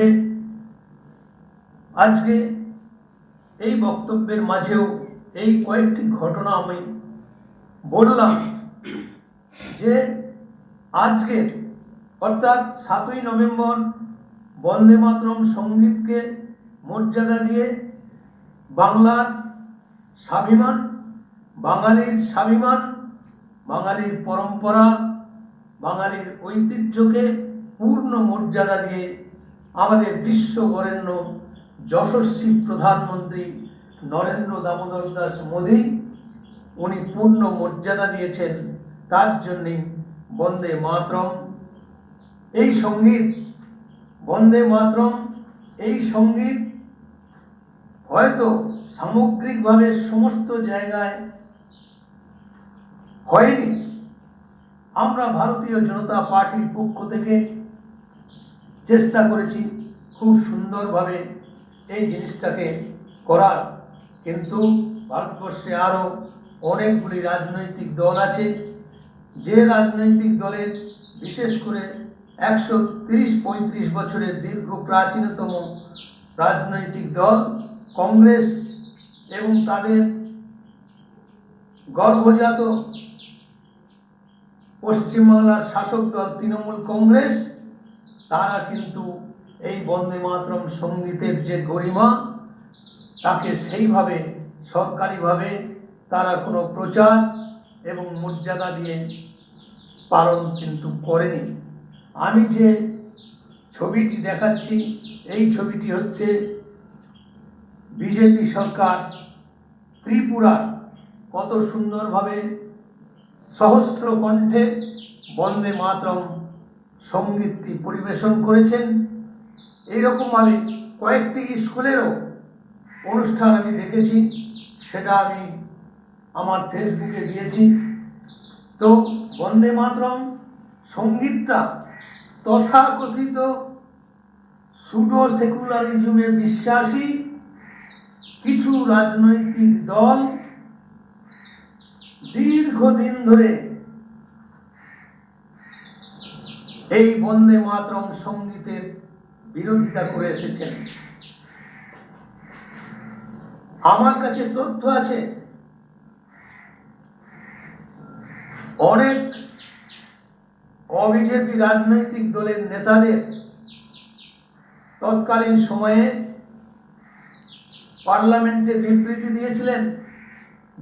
হিসেবে আজকে এই বক্তব্যের মাঝেও এই কয়েকটি ঘটনা আমি বললাম যে আজকের অর্থাৎ সাতই নভেম্বর বন্দে মাতরম সঙ্গীতকে মর্যাদা দিয়ে বাংলার স্বাভিমান, বাঙালির স্বাভিমান, বাঙালির পরম্পরা, বাঙালির ঐতিহ্যকে পূর্ণ মর্যাদা দিয়ে আমাদের বিশ্ব বিশ্ববরেণ্য যশস্বী প্রধানমন্ত্রী নরেন্দ্র দামোদর দাস মোদী, উনি পূর্ণ মর্যাদা দিয়েছেন, তার জন্যে বন্দে মাতরম। এই সংগীত, বন্দে মাতরম, এই সংগীত হয়তো সামগ্রিকভাবে সমস্ত জায়গায় হয়নি। আমরা ভারতীয় জনতা পার্টির পক্ষ থেকে চেষ্টা করেছি খুব সুন্দরভাবে এই জিনিসটাকে করার। কিন্তু ভারতবর্ষে আরও অনেকগুলি রাজনৈতিক দল আছে। যে রাজনৈতিক দলের বিশেষ করে একশো তিরিশ পঁয়ত্রিশ বছরের দীর্ঘ প্রাচীনতম রাজনৈতিক দল কংগ্রেস এবং তাদের গর্ভজাত পশ্চিমবাংলার শাসক দল তৃণমূল কংগ্রেস তারা কিন্তু এই বন্দে মাতরম সঙ্গীতের যে গরিমা, তাকে সেইভাবে, সরকারিভাবে তারা কোনো প্রচার এবং মর্যাদা দিয়ে পালন কিন্তু করেনি। আমি যে ছবিটি দেখাচ্ছি, এই ছবিটি হচ্ছে বিজেপি সরকার ত্রিপুরার কত সুন্দরভাবে সহস্র কণ্ঠে বন্দে মাতরম সঙ্গীতটি পরিবেশন করেছেন। এইরকমভাবে কয়েকটি স্কুলেরও অনুষ্ঠান আমি দেখেছি, সেটা আমি আমার ফেসবুকে দিয়েছি। তো বন্দে মাতরম, সঙ্গীতটা তথাকথিত সুডো সেকুলারিজমে বিশ্বাসী, কিছু রাজনৈতিক দল দীর্ঘদিন ধরে এই বন্দে মাতরম সঙ্গীতের বিরোধিতা করে এসেছেন। আমার কাছে তথ্য আছে। অনেক অবিজেপি রাজনৈতিক দলের নেতাদের তৎকালীন সময়ে পার্লামেন্টে বিবৃতি দিয়েছিলেন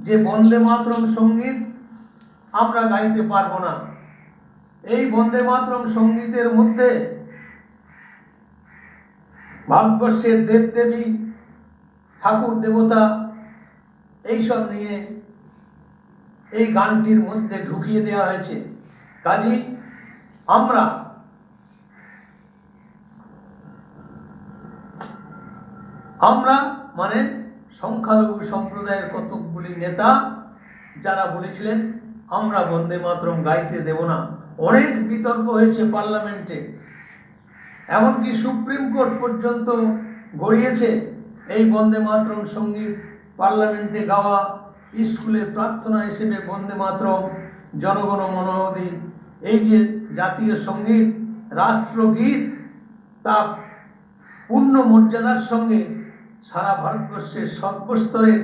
যে বন্দে মাতরম সংগীত আমরা গাইতে পারব না। এই বন্দে মাতরম সঙ্গীতের মধ্যে ভারতবর্ষের দেবদেবী, ঠাকুর, দেবতা, এইসব নিয়ে এই গানটির মধ্যে ঢুকিয়ে দেওয়া হয়েছে। কাজী, আমরা আমরা মানে সংখ্যালঘু সম্প্রদায়ের কতকগুলি নেতা, যারা বলেছিলেন, আমরা বন্দে মাতরম গাইতে দেব না। অনেক বিতর্ক হয়েছে পার্লামেন্টে। এমনকি সুপ্রিম কোর্ট পর্যন্ত গড়িয়েছে এই বন্দে মাতরম সংগীত। পার্লামেন্টে গাওয়া স্কুলে প্রার্থনা হিসেবে বন্দে মাতরম, জনগণ মনোহদি এই যে জাতীয় সংগীত, রাষ্ট্রগীত, তা পূর্ণ মর্যাদার সঙ্গে সারা ভারতবর্ষের সর্বস্তরের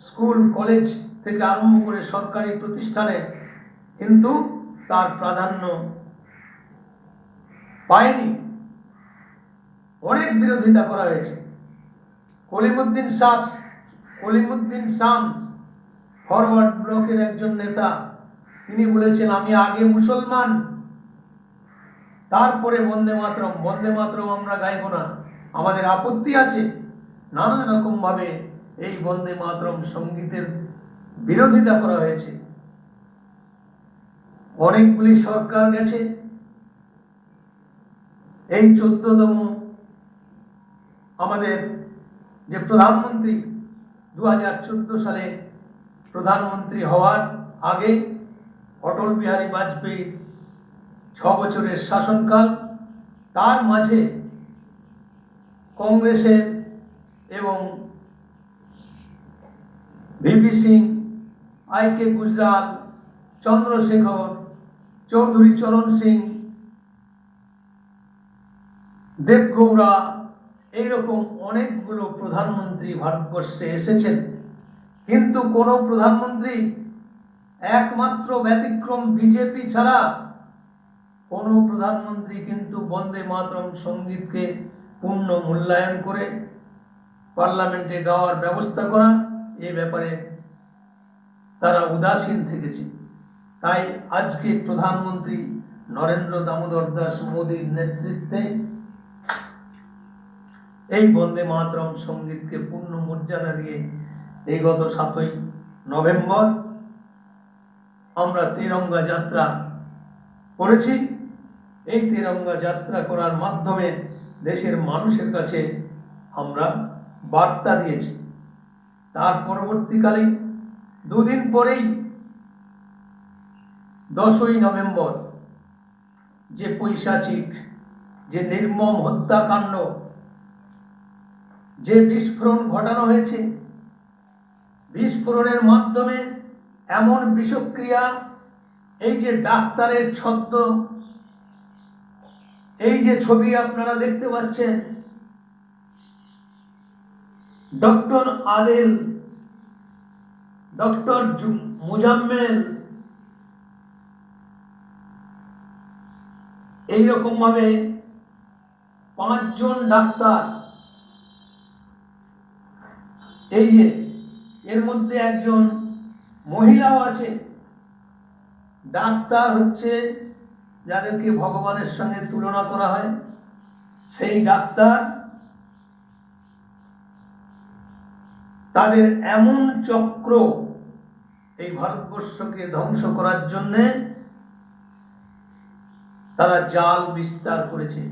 স্কুল, কলেজ থেকে আরম্ভ করে সরকারি প্রতিষ্ঠানে কিন্তু তার প্রাধান্য পায়নি। অনেক বিরোধিতা করা হয়েছে। কলিমুদ্দিন শামস কলিমুদ্দিন শামস ফরওয়ার্ড ব্লকের একজন নেতা, তিনি বলেছেন, আমি আগে মুসলমান, তারপরে বন্দে মাতরম। বন্দে মাতরম আমরা গাইব না। আমাদের আপত্তি আছে। নানা রকমভাবে এই বন্দে মাতরম সঙ্গীতের বিরোধিতা করা হয়েছে। অনেকগুলি সরকার গেছে। এই চোদ্দতম আমাদের যে প্রধানমন্ত্রী দু হাজার চোদ্দ সালে প্রধানমন্ত্রী হওয়ার আগে অটল বিহারী বাজপেয়ী ছ বছরের শাসনকাল, তার মাঝে কংগ্রেসের এবং V P Singh, I K Gujral, Chandrashekhar Chaudhary Charan Singh Deve Gowda এইরকম অনেকগুলো প্রধানমন্ত্রী ভারতবর্ষে এসেছেন। কিন্তু কোনো প্রধানমন্ত্রী একমাত্র ব্যতিক্রম বিজেপি ছাড়া কোনো প্রধানমন্ত্রী কিন্তু বন্দে মাতরম সঙ্গীতকে পূর্ণ মূল্যায়ন করে পার্লামেন্টে গাওয়ার ব্যবস্থা করা, এ ব্যাপারে তারা উদাসীন থেকেছে। তাই আজকে প্রধানমন্ত্রী নরেন্দ্র দামোদর দাস মোদীর নেতৃত্বে এই বন্দে মাতরম সঙ্গীতকে পূর্ণ মর্যাদা দিয়ে এই গত সাতই নভেম্বর আমরা তিরঙ্গা যাত্রা করেছি। এই তিরঙ্গা যাত্রা করার মাধ্যমে দেশের মানুষের কাছে আমরা বার্তা দিয়েছি। তার পরবর্তীকালে দুদিন পরেই দশই নভেম্বর, যে পৈশাচিক, যে নির্মম হত্যাকাণ্ড, যে বিস্ফোরণ ঘটানো হয়েছে, বিস্ফোরণের মাধ্যমে এমন বিষক্রিয়া, এই যে ডাক্তারের ছদ্ম, এই যে ছবি আপনারা দেখতে পাচ্ছেন, ডক্টর আদেল, ডক্টর মুজাম্মেল এইরকম ভাবে পাঁচজন ডাক্তার। এই যে, এর মধ্যে একজন মহিলাও আছে। ডাক্তার হচ্ছে যাদেরকে ভগবানের সঙ্গে তুলনা করা হয়। সেই ডাক্তার তাদের এমন চক্র এই ভারতবর্ষকে ধ্বংস করার জন্যে তারা জাল বিস্তার করেছে।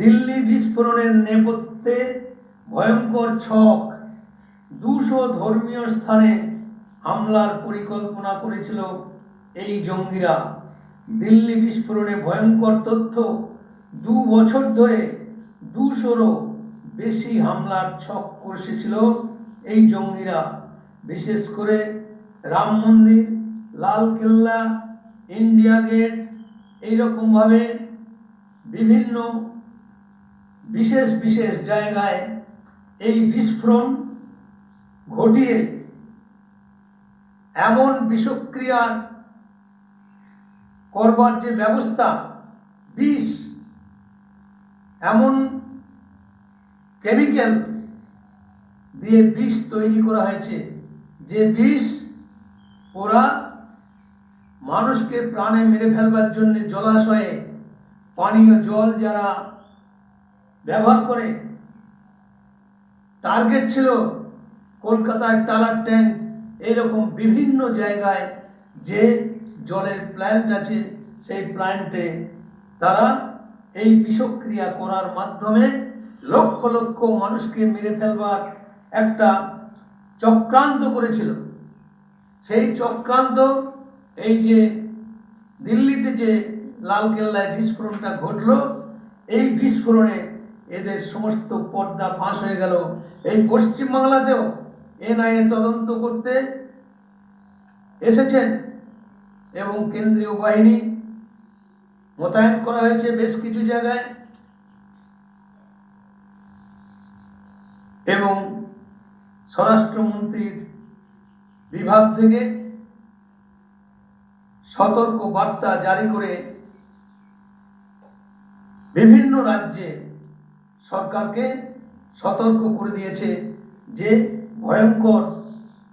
দিল্লি বিস্ফোরণের নেপথ্যে ভয়ঙ্কর ছক। দুশো ধর্মীয় স্থানে হামলার পরিকল্পনা করেছিল এই জঙ্গিরা। দিল্লি বিস্ফোরণে ভয়ঙ্কর তথ্য দু বছর ধরে দুশোরও বেশি হামলার ছক কষেছিল এই জঙ্গিরা। বিশেষ করে রাম মন্দির লাল কেল্লা ইন্ডিয়া গেট এইরকমভাবে বিভিন্ন বিশেষ বিশেষ জায়গায় এই বিস্ফোরণ ঘটিয়ে এমন বিষক্রিয়ার করবার যে ব্যবস্থা, বিষ, এমন কেমিক্যাল দিয়ে বিষ তৈরি করা হয়েছে, যে বিষ ওরা মানুষকে প্রাণে মেরে ফেলবার জন্য জলাশয়ে পানীয় জল যারা ব্যবহার করে টার্গেট ছিল কলকাতার টালার ট্যাঙ্ক এইরকম বিভিন্ন জায়গায় যে জলের প্ল্যান্ট আছে, সেই প্ল্যান্টে তারা এই বিষক্রিয়া করার মাধ্যমে লক্ষ লক্ষ মানুষকে মেরে ফেলবার একটা চক্রান্ত করেছিল। সেই চক্রান্ত এই যে দিল্লিতে যে লালকেল্লায় বিস্ফোরণটা ঘটলো, এই বিস্ফোরণে এদের সমস্ত পর্দা ফাঁস হয়ে গেল। এই পশ্চিমবাংলাতেও এনআইএ তদন্ত করতে এসেছেন এবং কেন্দ্রীয় বাহিনী মোতায়েন করা হয়েছে বেশ কিছু জায়গায়। এবং স্বরাষ্ট্রমন্ত্রীর বিভাগ থেকে সতর্ক বার্তা জারি করে বিভিন্ন রাজ্যে সরকারকে সতর্ক করে দিয়েছে যে ভয়ঙ্কর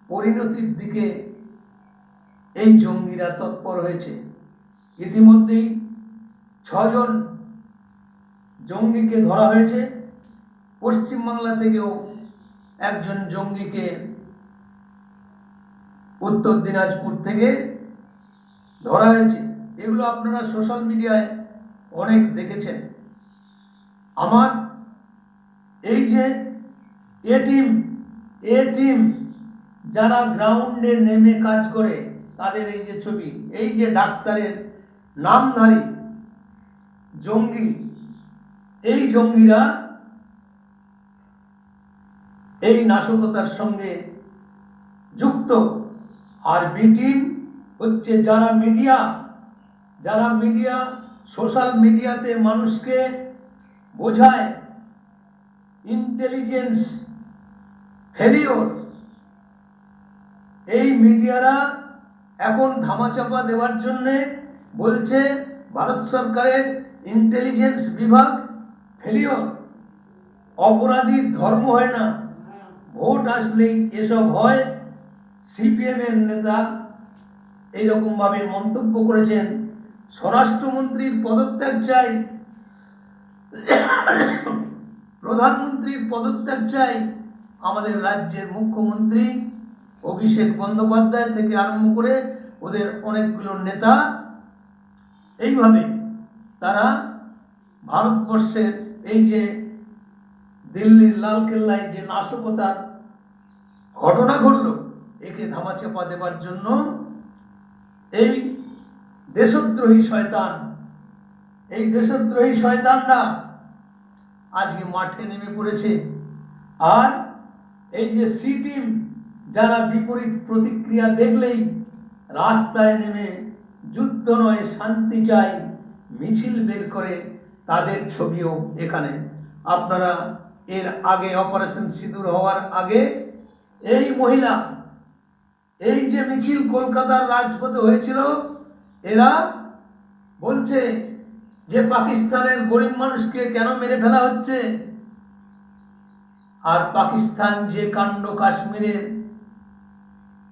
পরিণতির দিকে এই জঙ্গিরা তৎপর হয়েছে। ইতিমধ্যেই ছজন জঙ্গিকে ধরা হয়েছে। পশ্চিমবাংলা থেকেও একজন জঙ্গিকে উত্তর দিনাজপুর থেকে ধরা হয়েছে। এগুলো আপনারা সোশ্যাল মিডিয়ায় অনেক দেখেছেন। আমার এই যে এ টিম এ টিম যারা গ্রাউন্ডে নেমে কাজ করে, তাদের এই যে ছবি, এই যে ডাক্তারের নামধারী জঙ্গি, এই জঙ্গিরা এই নাশকতার সঙ্গে যুক্ত। আর বি টিম হচ্ছে যারা মিডিয়া যারা মিডিয়া সোশ্যাল মিডিয়াতে মানুষকে বোঝায় ইন্টেলিজেন্স ফেলিওর এই মিডিয়ারা এখন ধামাচাপা দেওয়ার জন্যে বলছে ভারত সরকারের ইন্টেলিজেন্স বিভাগ ফেলিওর অপরাধীর ধর্ম হয় না। ভোট আসলেই এসব হয় সিপিএমের নেতা এইরকমভাবে মন্তব্য করেছেন স্বরাষ্ট্রমন্ত্রীর পদত্যাগ চাই, প্রধানমন্ত্রীর পদত্যাগ চাই, আমাদের রাজ্যের মুখ্যমন্ত্রী অভিষেক বন্দ্যোপাধ্যায় থেকে আরম্ভ করে ওদের অনেকগুলো নেতা, এইভাবে তারা ভারতবর্ষের এই যে দিল্লির লালকেল্লায় যে নাশকতার ঘটনা ঘটল, একে ধামাচাপা দেবার জন্য এই দেশদ্রোহী শয়তান, এই দেশদ্রোহী শয়তানরা আজকে মাঠে নেমে পড়েছে। আর এই যে সি টিম, যারা বিপরীত প্রতিক্রিয়া দেখলেই রাস্তায় নেমে যুদ্ধ নয়, শান্তি চাই, মিছিল বের করে তাদের ছবিও এখানে। আপনারা এর আগে অপারেশন সিঁদুর হওয়ার আগে এই মহিলা এই যে মিছিল কলকাতার রাজপথে হয়েছিল, এরা বলছে যে পাকিস্তানের গরিব মানুষকে কেন মেরে ফেলা হচ্ছে? আর পাকিস্তান যে কাণ্ড কাশ্মীরে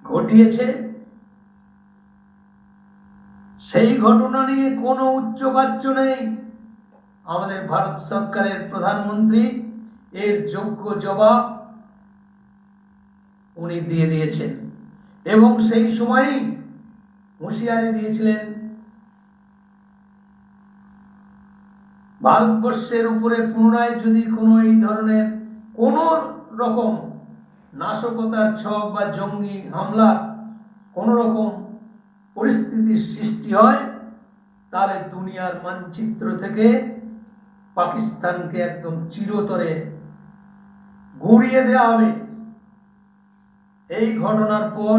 ঘটিয়েছে, সেই ঘটনা নিয়ে কোনো উচ্চবাচ্য নেই। আমাদের ভারত সরকারের প্রধানমন্ত্রী এর যোগ্য জবাব উনি দিয়ে দিয়েছেন। এবং সেই সময়ই হুঁশিয়ারি দিয়েছিলেন, ভারতবর্ষের উপরে পুনরায় যদি কোনো এই ধরনের কোনো রকম নাশকতার ছক বা জঙ্গি হামলা কোনো রকম পরিস্থিতির সৃষ্টি হয়, তাহলে দুনিয়ার মানচিত্র থেকে পাকিস্তানকে একদম চিরতরে গুড়িয়ে দেওয়া হবে। এই ঘটনার পর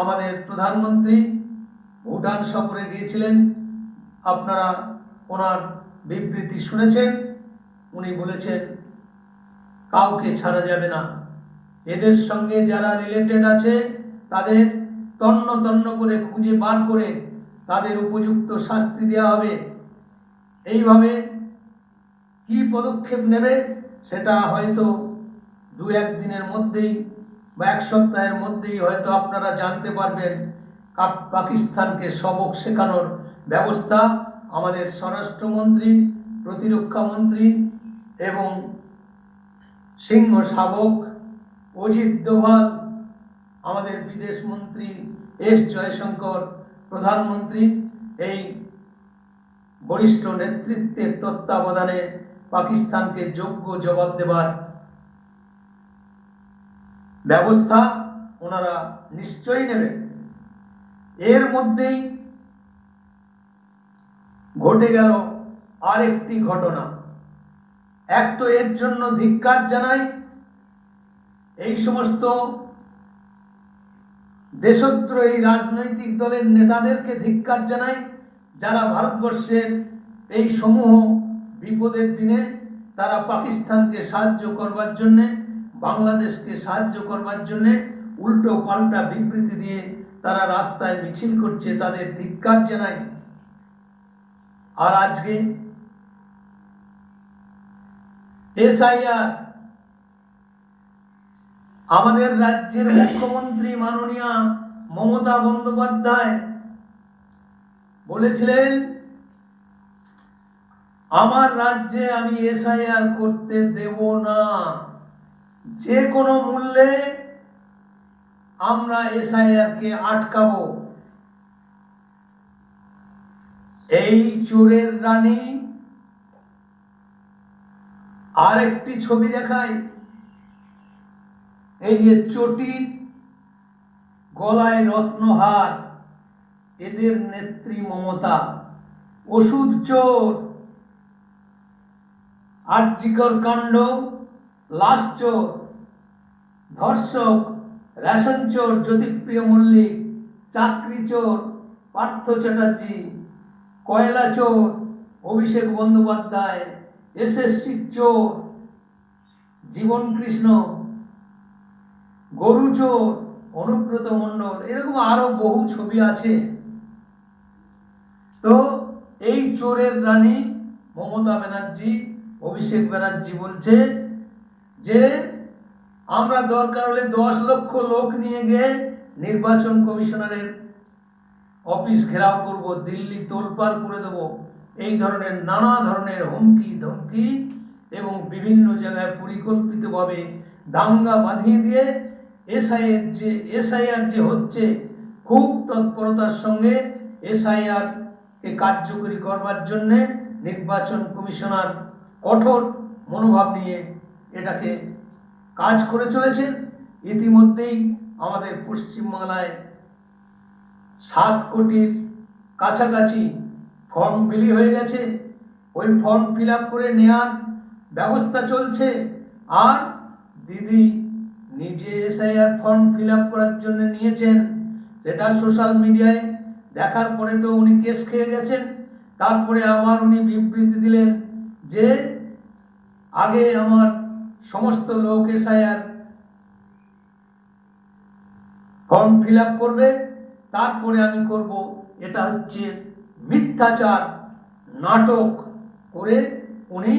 আমাদের প্রধানমন্ত্রী ভুটান সফরে গিয়েছিলেন। আপনারা ওনার বিবৃতি শুনেছেন। উনি বলেছেন, কাউকে ছাড়া যাবে না। এদের সঙ্গে যারা রিলেটেড আছে, তাদের তন্ন তন্ন করে খুঁজে বার করে তাদের উপযুক্ত শাস্তি দেওয়া হবে। এইভাবে কি পদক্ষেপ নেবে, সেটা হয়তো দু একদিনের মধ্যেই বা এক সপ্তাহের মধ্যেই হয়তো আপনারা জানতে পারবেন পাকিস্তানকে সবক শেখানোর ব্যবস্থা আমাদের স্বরাষ্ট্রমন্ত্রী, প্রতিরক্ষা মন্ত্রী এবং সিংহ শাবক অজিত দোভাল, আমাদের বিদেশ মন্ত্রী এস জয়শঙ্কর, প্রধানমন্ত্রী, এই বরিষ্ঠ নেতৃত্বের তত্ত্বাবধানে পাকিস্তানকে যোগ্য জবাব দেবার ব্যবস্থা ওনারা নিশ্চয়ই নেবেন। এর মধ্যেই ঘটে গেল আরেকটি ঘটনা। এক তো এর জন্য ধিক্কার জানাই, এই সমস্ত দেশদ্রোহী রাজনৈতিক দলের নেতাদেরকে ধিক্কার জানাই, যারা ভারতবর্ষের এই সমূহ বিপদের দিনে তারা পাকিস্তানকে সাহায্য করবার জন্যে বাংলাদেশকে সাহায্য করবার জন্যে উল্টো পাল্টা বিবৃতি দিয়ে তারা রাস্তায় মিছিল করছে, তাদের ধিক্কার জানাই আর আজকে এসআইআর, আমাদের রাজ্যের মুখ্যমন্ত্রী মাননীয়া মমতা বন্দ্যোপাধ্যায় বলেছিলেন, আমার রাজ্যে আমি এসআইআর করতে দেব না। যে কোনো মূল্যে আমরা এসআইআর কে আটকাবো। এই চোরের রানী আরেকটি ছবি দেখায় এই যে চটির গলায় রত্নহার, এদের নেত্রী মমতা, ওষুধ চোর, আর্যিকর কাণ্ড, লাশ চোর। ধর্ষক, রেশন চোর, জ্যোতিপ্রিয় মল্লিক, চাকরি চোর, পার্থ চ্যাটার্জি, কয়লা চোর, অভিষেক বন্দ্যোপাধ্যায় এসএসসি চোর, জীবন কৃষ্ণ, গরু চোর, অনুব্রত মণ্ডল, এরকম আরও বহু ছবি আছে। তো এই চোরের রানী মমতা ব্যানার্জি, অভিষেক ব্যানার্জি বলছে যে আমরা দরকার হলে দশ লক্ষ লোক নিয়ে গিয়ে নির্বাচন কমিশনারের অফিস ঘেরাও করব, দিল্লি তোলপাড় করে দেব। এই ধরনের নানা ধরনের হুমকি, ধমকি এবং বিভিন্ন জায়গায় পরিকল্পিতভাবে দাঙ্গা বাঁধিয়ে দিয়ে এসআইয়ের যে, এসআইআর যে হচ্ছে, খুব তৎপরতার সঙ্গে এসআইআর কে কার্যকরী করবার জন্যে নির্বাচন কমিশনার কঠোর মনোভাব নিয়ে এটাকে কাজ করে চলেছেন। ইতিমধ্যেই আমাদের পশ্চিমবাংলায় সাত কোটির কাছাকাছি ফর্ম বিলি হয়ে গেছে। ওই ফর্ম ফিল করে নেওয়ার ব্যবস্থা চলছে। আর দিদি নিজে এসআইআর ফর্ম ফিল করার জন্য নিয়েছেন। সেটা সোশ্যাল মিডিয়ায় দেখার পরে তো উনি কেস খেয়ে গেছেন। তারপরে আবার উনি বিবৃতি দিলেন যে আগে আমার সমস্ত লোক এসআইআর ফর্ম ফিল করবে। তারপরে আমি করব, এটা হচ্ছে মিথ্যাচার নাটক করে উনি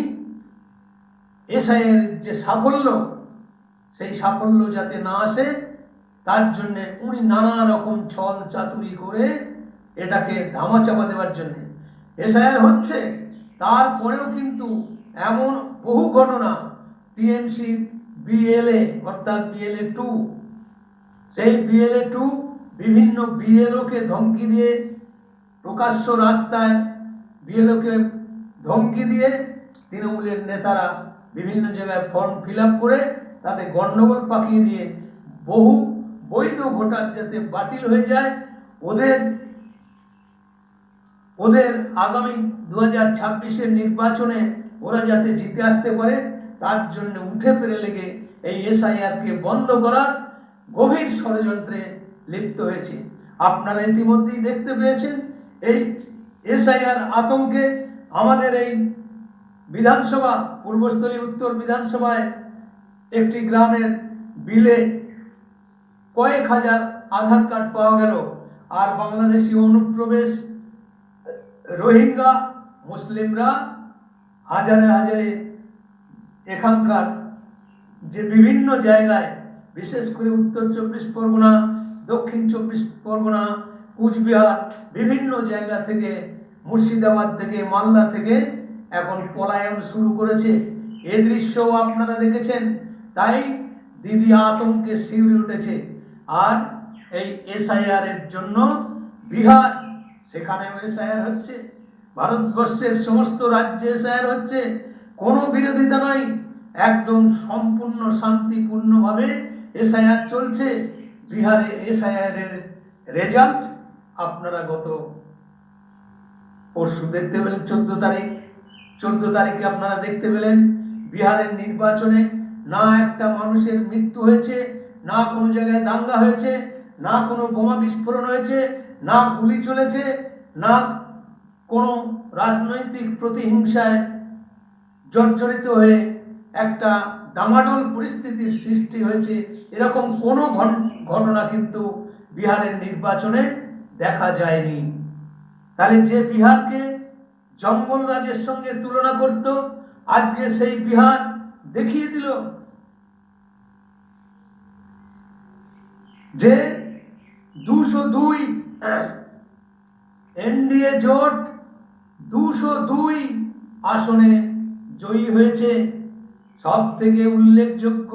এসআইয়ের যে সাফল্য, সেই সাফল্য যাতে না আসে, তার জন্যে উনি নানা রকম ছল চাতুরি করে এটাকে ধামাচাপা দেওয়ার জন্যে। এসআইআর হচ্ছে, তারপরেও কিন্তু এমন বহু ঘটনা টিএমসি বিএলএ অর্থাৎ বিএলএ টু সেই বিএলএ টু বিভিন্ন বিএলওকে ধমকি দিয়ে প্রকাশ্য রাস্তায় বিএলওকে ধমকি দিয়ে তৃণমূলের নেতারা বিভিন্ন জায়গায় ফর্ম ফিল করে তাতে গণ্ডগোল পাকিয়ে দিয়ে বহু বৈধ ভোটার যাতে বাতিল হয়ে যায়, ওদের ওদের আগামী দু হাজার নির্বাচনে ওরা যাতে জিতে আসতে পারে তার জন্য উঠে পেরে লেগে এই এসআইআরকে বন্ধ করার গভীর ষড়যন্ত্রে লিপ্ত হয়েছে। আপনারা ইতিমধ্যেই দেখতে পেয়েছেন, এই এসআইআর আতঙ্কে আমাদের এই বিধানসভা, পূর্বস্থলী উত্তর বিধানসভায় একটি গ্রামের বিলে কয়েক হাজার আধার কার্ড পাওয়া গেল। আর বাংলাদেশি অনুপ্রবেশ রোহিঙ্গা, মুসলিমরা হাজারে হাজারে এখানকার যে বিভিন্ন জায়গায়, বিশেষ করে উত্তর চব্বিশ পরগনা, দক্ষিণ চব্বিশ পরগনা, কুচবিহার, বিভিন্ন জায়গা থেকে, মুর্শিদাবাদ থেকে, মালদা থেকে এখন পলায়ন শুরু করেছে। এ দৃশ্যও আপনারা দেখেছেন। তাই দিদি আতঙ্কে শিউরে উঠেছে। আর এই এসআইআর এর জন্য বিহার, সেখানেও এসআইআর হচ্ছে। ভারতবর্ষের সমস্ত রাজ্যে এসআইআর হচ্ছে। কোনো বিরোধিতা নয়, একদম সম্পূর্ণ শান্তিপূর্ণভাবে এসআইআর চলছে। বিহারে এসআইআর এর রেজাল্ট আপনারা গত পরশু দেখতে পেলেন, চোদ্দ তারিখ। চোদ্দ তারিখে আপনারা দেখতে পেলেন, বিহারের নির্বাচনে না একটা মানুষের মৃত্যু হয়েছে, না কোনো জায়গায় দাঙ্গা হয়েছে, না কোনো বোমা বিস্ফোরণ হয়েছে, না গুলি চলেছে, না কোনো রাজনৈতিক প্রতিহিংসায় জর্জরিত হয়ে একটা ডামাডোল পরিস্থিতির সৃষ্টি হয়েছে। এরকম কোনো ঘটনা কিন্তু বিহারের নির্বাচনে দেখা যায়নি। তাহলে যে বিহারকে জঙ্গল রাজের সঙ্গে তুলনা করত, আজকে সেই বিহার দেখিয়ে দিল। যে দুশো দুই এনডিএ জোট দুশো দুই আসনে জয়ী হয়েছে সব থেকে উল্লেখযোগ্য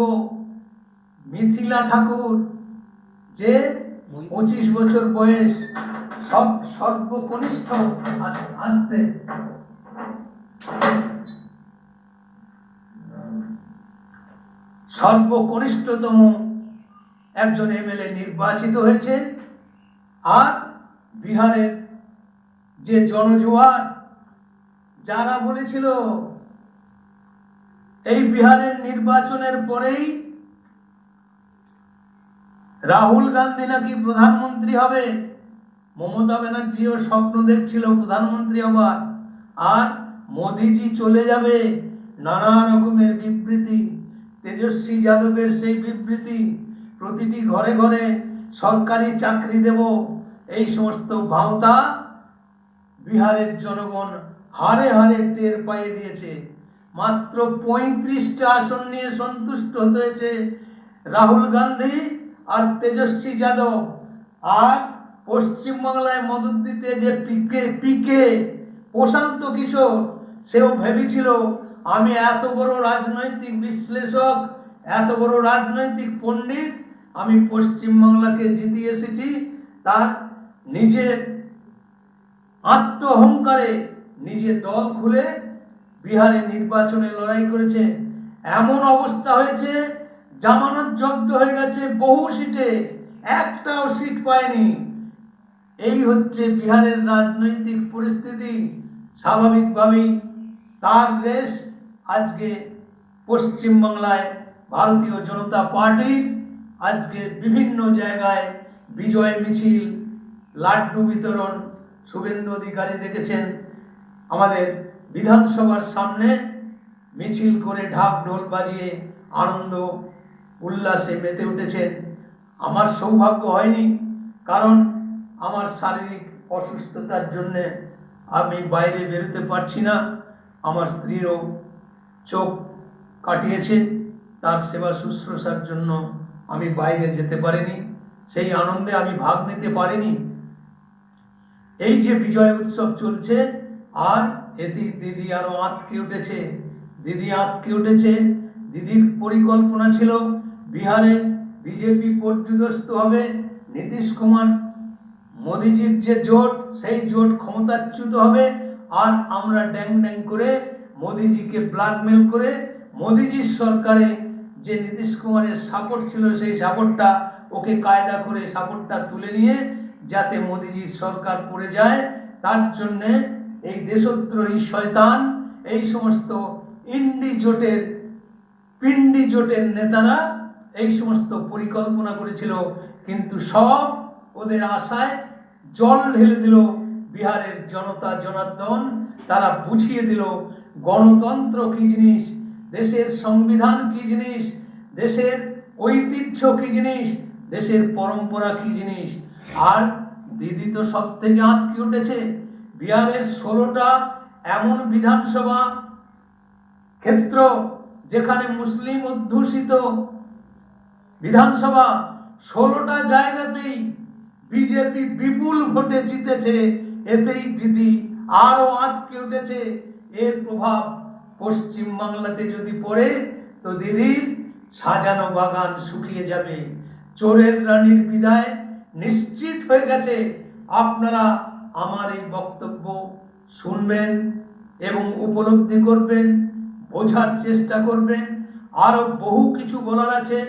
মিথিলা ঠাকুর, যে পঁচিশ বছর বয়স সব সর্বকনিষ্ঠ আসতে। সর্বকনিষ্ঠতম একজন এমএলএ নির্বাচিত হয়েছে আর বিহারের যে জনজোয়ার, যারা বলেছিল এই বিহারের নির্বাচনের পরেই রাহুল গান্ধী নাকি প্রধানমন্ত্রী হবে? মমতা ব্যানার্জিও স্বপ্ন দেখছিল প্রধানমন্ত্রী হবার। আর মোদিজি চলে যাবে নানা রকমের বিবৃতি। তেজস্বী যাদবের সেই বিবৃতি। প্রতিটি ঘরে ঘরে সরকারি চাকরি দেব। এই সমস্ত ভাওতা বিহারের জনগণ হারে হারে টের পাইয়ে দিয়েছে। মাত্র পঁয়ত্রিশটা আসন নিয়ে সন্তুষ্ট হয়েছে রাহুল গান্ধী আর তেজস্বী যাদব। আর পশ্চিমবাংলায় মদত দিতে যে পিকে পিকে প্রশান্ত কিশোর, সেও ভেবেছিল, আমি এত বড় রাজনৈতিক বিশ্লেষক, এত বড় রাজনৈতিক পণ্ডিত, আমি পশ্চিমবাংলাকে জিতিয়ে এসেছি। তার নিজের আত্মহংকারে নিজে দল খুলে বিহারে নির্বাচনে লড়াই করেছে। এমন অবস্থা হয়েছে, জামানত জব্দ হয়ে গেছে বহু সিটে, একটাও সিট পায়নি। এই হচ্ছে বিহারের রাজনৈতিক পরিস্থিতি। স্বাভাবিকভাবেই তার রেশ আজকে পশ্চিমবাংলায় ভারতীয় জনতা পার্টির আজকে বিভিন্ন জায়গায় বিজয় মিছিল, লাড্ডু বিতরণ, শুভেন্দু অধিকারী দেখেছেন আমাদের বিধানসভার সামনে মিছিল করে ঢাক ঢোল বাজিয়ে আনন্দ, উল্লাসে মেতে উঠেছেন। আমার সৌভাগ্য হয়নি, কারণ আমার শারীরিক অসুস্থতার জন্যে আমি বাইরে বেরোতে পারছি না। আমার স্ত্রীরও চোখ কাটিয়েছে তার সেবা শুশ্রূষার জন্য আমি বাইরে যেতে পারিনি। সেই আনন্দে আমি ভাগ নিতে পারিনি। এই যে বিজয় উৎসব চলছে, আর এতে দিদি আরও আতকে উঠেছে। দিদি আতকে উঠেছে। দিদির পরিকল্পনা ছিল, বিহারে বিজেপি পর্যুদস্ত হবে। নীতিশ কুমার মোদিজির যে জোট, সেই জোট ক্ষমতাচ্যুত হবে। আর আমরা ড্যাং ড্যাং করে মোদিজিকে ব্ল্যাকমেল করে মোদিজির সরকারে যে নীতিশ কুমারের সাপোর্ট ছিল, সেই সাপোর্টটা, ওকে কায়দা করে সাপোর্টটা তুলে নিয়ে যাতে মোদিজির সরকার পড়ে যায়, তার জন্যে এই দেশদ্রোহী শয়তান, এই সমস্ত ইন্ডি জোটের, পিন্ডি জোটের নেতারা এই সমস্ত পরিকল্পনা করেছিল, কিন্তু সব ওদের আশায় জল ঢেলে দিল বিহারের জনতা জনার্দন। তারা বুঝিয়ে দিল, গণতন্ত্র কি জিনিস, দেশের সংবিধান কি জিনিস, দেশের ঐতিহ্য কি জিনিস, দেশের পরম্পরা কি জিনিস। আর দিদি তো সব থেকে আঁতকে উঠেছে বিহারের ষোলোটা এমন বিধানসভা ক্ষেত্র যেখানে মুসলিম অধ্যুষিত বিধানসভা ষোলোটা জায়গাতেই বিজেপি বিপুল ভোটে জিতেছে, এতেই দিদি আরও আঁতকে উঠেছে। এর প্রভাব পশ্চিম বাংলাতে যদি পড়ে, তো দিদির সাজানো বাগান শুকিয়ে যাবে। চোরের রানীর বিদায় নিশ্চিত হয়ে গেছে। আপনারা আমার এই বক্তব্য শুনবেন এবং উপলব্ধি করবেন, বোঝার চেষ্টা করবেন। আরও বহু কিছু বলার আছে।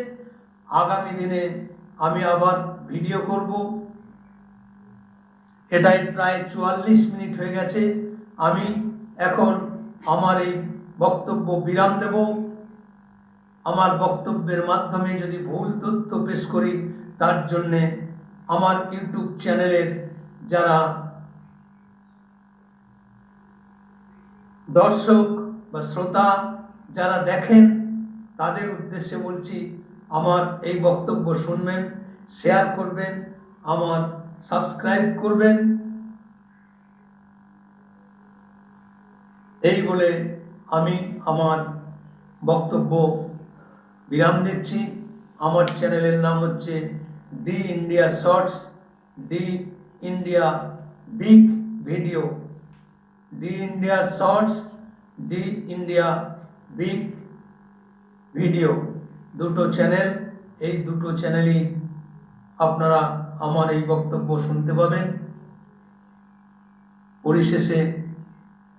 আগামী দিনে আমি আবার ভিডিও করব। এটাই প্রায় চুয়াল্লিশ মিনিট হয়ে গেছে। আমি এখন আমার এই বক্তব্য বিরাম দেব। আমার বক্তব্যের মাধ্যমে যদি ভুল তথ্য পেশ করি, তার জন্যে আমার ইউটিউব চ্যানেলের যারা দর্শক বা শ্রোতা যারা দেখেন, তাদের উদ্দেশ্যে বলছি, আমার এই বক্তব্য শুনবেন শেয়ার করবেন, আমার সাবস্ক্রাইব করবেন। এই বলে আমি আমার বক্তব্য বিরাম দিচ্ছি। আমার চ্যানেলের নাম হচ্ছে the India shorts the India big video. The India shorts the India big video দুটো চ্যানেল এই দুটো চ্যানেলই আপনারা আমার এই বক্তব্য শুনতে পাবেন। পরিশেষে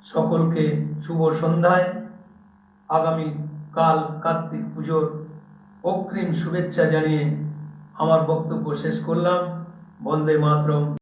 সকলকে শুভ সন্ধ্যায়। আগামী কাল কার্তিক পুজোর অগ্রিম শুভেচ্ছা জানিয়ে আমার বক্তব্য শেষ করলাম। বন্দে মাতরম।